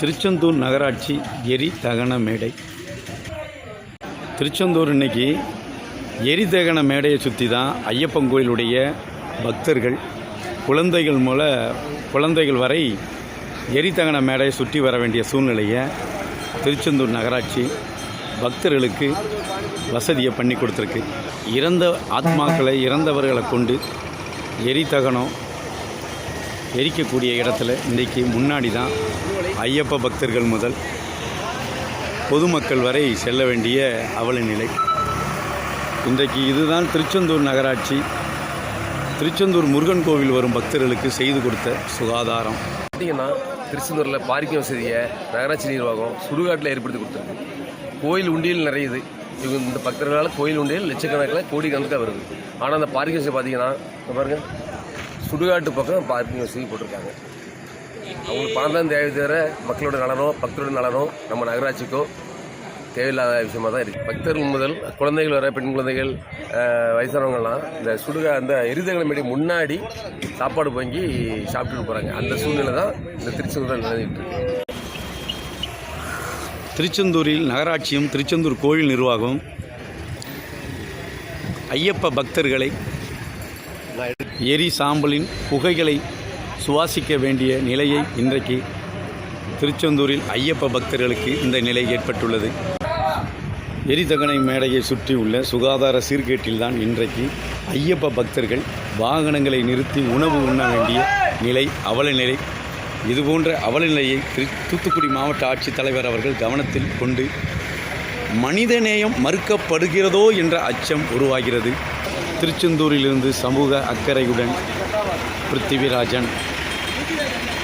திருச்செந்தூர் நகராட்சி எரி தகன மேடை. திருச்செந்தூர் இன்னைக்கு எரி தகன மேடையை சுற்றி தான் ஐயப்பன் கோயிலுடைய பக்தர்கள் குழந்தைகள் மூல குழந்தைகள் வரை எரி தகன மேடையை சுற்றி வர வேண்டிய சூழ்நிலையை திருச்செந்தூர் நகராட்சி பக்தர்களுக்கு வசதியை பண்ணி கொடுத்துருக்கு. இறந்த ஆத்மாக்களை இறந்தவர்களை கொண்டு எரி தகனம் எரிக்கக்கூடிய இடத்துல இன்றைக்கு முன்னாடி தான் ஐயப்ப பக்தர்கள் முதல் பொதுமக்கள் வரை செல்ல வேண்டிய அவல நிலை. இன்றைக்கு இதுதான் திருச்செந்தூர் நகராட்சி. திருச்செந்தூர் முருகன் கோவில் வரும் பக்தர்களுக்கு செய்து கொடுத்த சுகாதாரம். பார்த்தீங்கன்னா திருச்செந்தூரில் பார்க்கிங் வசதியை நகராட்சி நிர்வாகம் சுடுகாட்டில் ஏற்படுத்தி கொடுத்துருக்கு. கோயில் உண்டியல் நிறையுது. இவங்க இந்த பக்தர்களால் கோயில் உண்டியல் லட்சக்கணக்கில் கோடிக்கணக்காக வருது. ஆனால் அந்த பார்க்கிங் வசதி பார்த்தீங்கன்னா பாருங்கள் சுடுகாட்டு பக்கம் பார்க்கிங் வசதி போட்டிருக்காங்க. அவங்களுக்கு பணம் தான் தேவை தவிர மக்களோட நலனோ பக்தரோட நலனோ நம்ம நகராட்சிக்கோ தேவையில்லாத விஷயமாக தான் இருக்குது பக்தர்கள் முதல் குழந்தைகள் வர பெண் குழந்தைகள் வயசானவங்கள்லாம் இந்த சுடுகா அந்த எரிதகளை முன்னாடி சாப்பாடு வாங்கி சாப்பிட்டுட்டு போகிறாங்க அந்த சூழ்நிலை தான் இந்த திருச்செந்தூரில் நடந்துகிட்டு இருக்கு. திருச்செந்தூரில் நகராட்சியும் திருச்செந்தூர் கோவில் நிர்வாகமும் ஐயப்ப பக்தர்களை எரி சாம்பலின் புகைகளை சுவாசிக்க வேண்டிய நிலையை இன்றைக்கு திருச்செந்தூரில் ஐயப்ப பக்தர்களுக்கு இந்த நிலை ஏற்பட்டுள்ளது. எரிதகனை மேடையை சுற்றியுள்ள சுகாதார சீர்கேட்டில்தான் இன்றைக்கு ஐயப்ப பக்தர்கள் வாகனங்களை நிறுத்தி உணவு உண்ண வேண்டிய நிலை அவலநிலை இதுபோன்ற அவலநிலையை திரு- தூத்துக்குடி மாவட்ட ஆட்சித்தலைவர் அவர்கள் கவனத்தில் கொண்டு மனிதநேயம் மறுக்கப்படுகிறதோ என்ற அச்சம் உருவாகிறது. திருச்செந்தூரிலிருந்து சமூக அக்கறையுடன் பிருத்திவிராஜன் Thank you.